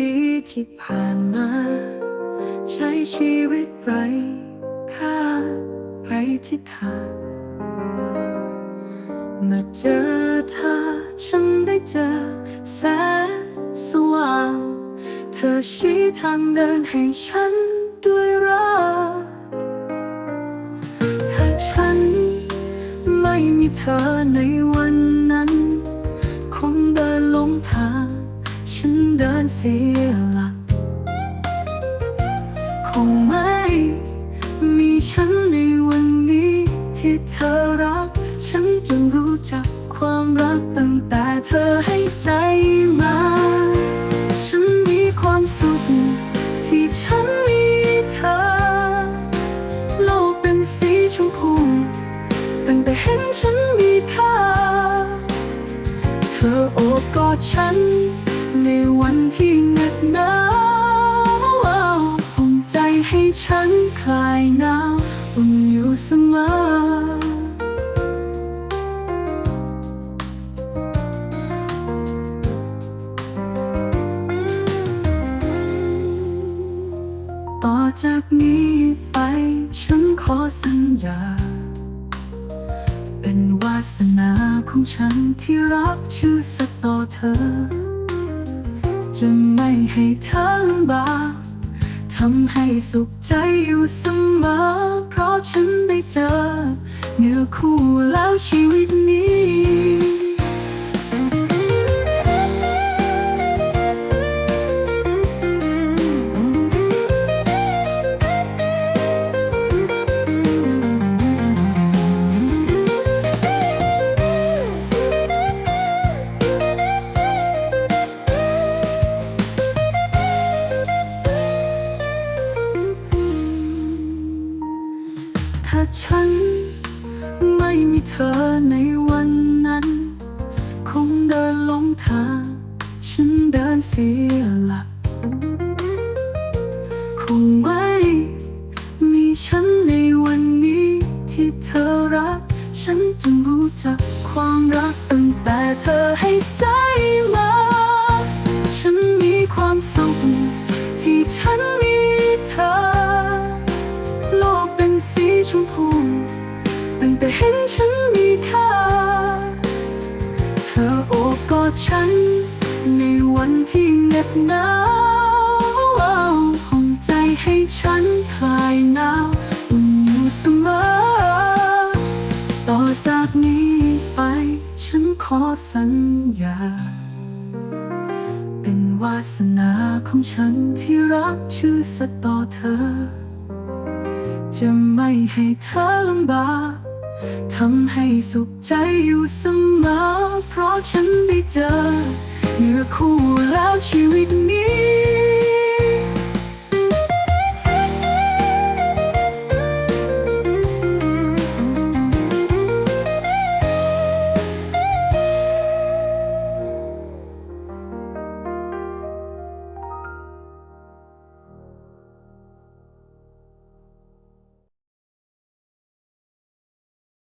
ดีที่ผ่านมา ใช้ชีวิตไรค่าไรทิศทางมาเจอเธอฉันได้เจอแสงสว่าง เธอชี้ทางเดินให้ฉันด้วยรักถ้าฉันไม่มีเธอในวัน เสียหลักคงไม่ ในวันที่เหน็ดหนาวห่มใจให้ฉันคลายหนาวอุ่นอยู่เสมอต่อจากนี้ไปฉันขอสัญญา เป็นวาสนาของฉันที่รักชื่อสัตย์ต่อเธอ จะไม่ให้เธอลำบากทำให้สุขใจอยู่เสมอ เพราะฉันได้เจอเนื้อคู่แล้วชีวิตนี้ ถ้าฉัน ไม่มีเธอในวันนั้น คงเดินลงทางฉันเดินเสียหลักคงไม่มีฉันในวันนี้ที่เธอรัก ฉันจึงรู้จักความรักตั้งแต่เธอให้ใจ ดฉัน ในวันที่เหน็บหนาวห่มใจให้ฉันคลายหนาวอุ่นอยู่เสมอ ต่อจากนี้ไป ฉันขอสัญญา เป็นวาสนาของฉันที่รักชื่อสัตย์ต่อเธอ จะไม่ให้เธอลำบากทำให้สุขใจอยู่เสมอ เพราะฉันได้เจอเนื้อคู่แล้วชีวิตนี้